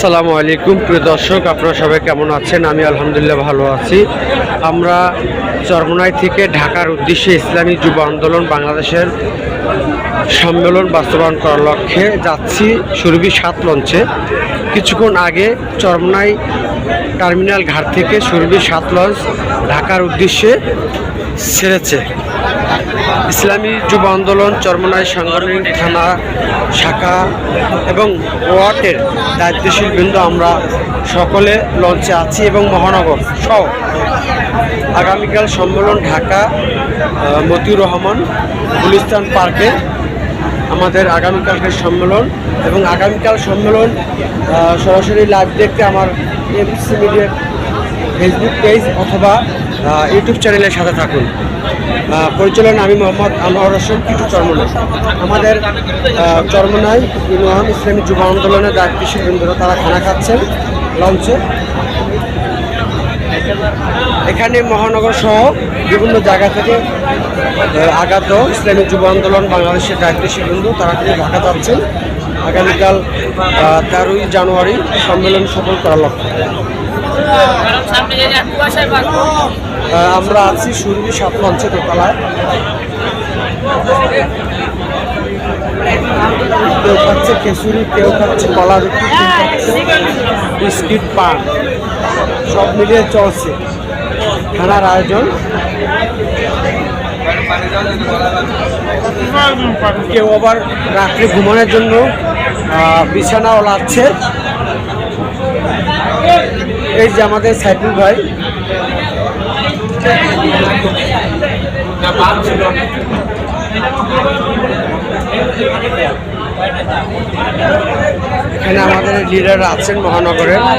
আসসালামু আলাইকুম। প্রিয় দর্শক, আপনারা সবাই কেমন আছেন? আমি আলহামদুলিল্লাহ ভালো আছি। আমরা চরমনাই থেকে ঢাকার উদ্দেশ্যে ইসলামী যুব আন্দোলন বাংলাদেশের সম্মেলন বাস্তবায়ন করার লক্ষ্যে যাচ্ছি সুরভি সাত লঞ্চে। কিছুক্ষণ আগে চরমনাই টার্মিনাল ঘাট থেকে সুরভি সাত লঞ্চ ঢাকার উদ্দেশ্যে ছেড়েছে। ইসলামী যুব আন্দোলন, চরমনাই সাংগঠনিক থানা, শাখা এবং ওয়ার্ডের দায়িত্বশীল বৃন্দ আমরা সকলে লঞ্চে আছি এবং মহানগর সহ আগামীকাল সম্মেলন ঢাকা মতিউর রহমান গুলিস্তান পার্কে আমাদের আগামীকালকের সম্মেলন এবং আগামীকাল সম্মেলন সরাসরি লাইভ দেখতে আমার এমসি মিডিয়ার ফেসবুক পেজ অথবা ইউটিউব চ্যানেলের সাথে থাকুন। পরিচালনা আমি মোহাম্মদ আনোয়ার হোসেন কিটু চরমনাই আমাদের চরমনাই ইউনিয়ন ইসলামী যুব আন্দোলনের দায়িত্বশীল বৃন্দরা তারা খানা খাচ্ছেন, লঞ্চে। এখানে মহানগর সহ বিভিন্ন জায়গা থেকে আগত ইসলামী যুব আন্দোলন, বাংলাদেশের দায়িত্বশীল বৃন্দ তারা কিন্তু ঢাকা যাচ্ছেন। আগামীকাল তেরোই জানুয়ারি সম্মেলন সফল করার লক্ষ্যে। আমরা আছি সুরভি সাত মঞ্চে দোতলায় কেউ খাচ্ছে খেসুরি কেউ খাচ্ছে কলা রুটি কেউ খাচ্ছে বিস্কিট পান। সব মিলিয়ে চলছে খানার আয়োজন। কেউ আবার রাত্রে ঘুমানোর জন্য বিছানাও লাগছে। এই যে আমাদের সাইফুল ভাই। এখানে আমাদের লিডার আছেন মহানগরের আহ,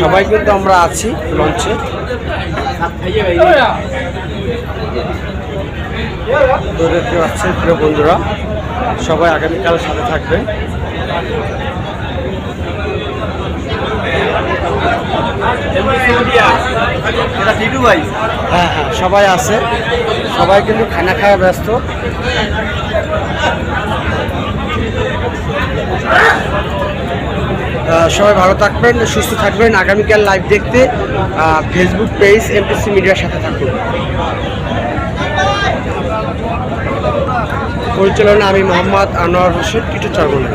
সবাই কিন্তু আমরা আছি লঞ্চে। তো দেখতে পাচ্ছেন, প্রিয় বন্ধুরা, সবাই আগামীকাল সাথে থাকবেন। হ্যাঁ হ্যাঁ সবাই আছে। সবাই কিন্তু খানা খাওয়া ব্যস্ত। সবাই ভালো থাকবেন, সুস্থ থাকবেন। আগামীকাল লাইভ দেখতে ফেসবুক পেজ এমপিসি মিডিয়ার সাথে থাকুন। পরিচালনা আমি মোহাম্মদ আনোয়ার হোসেন, কিছু চারগুলো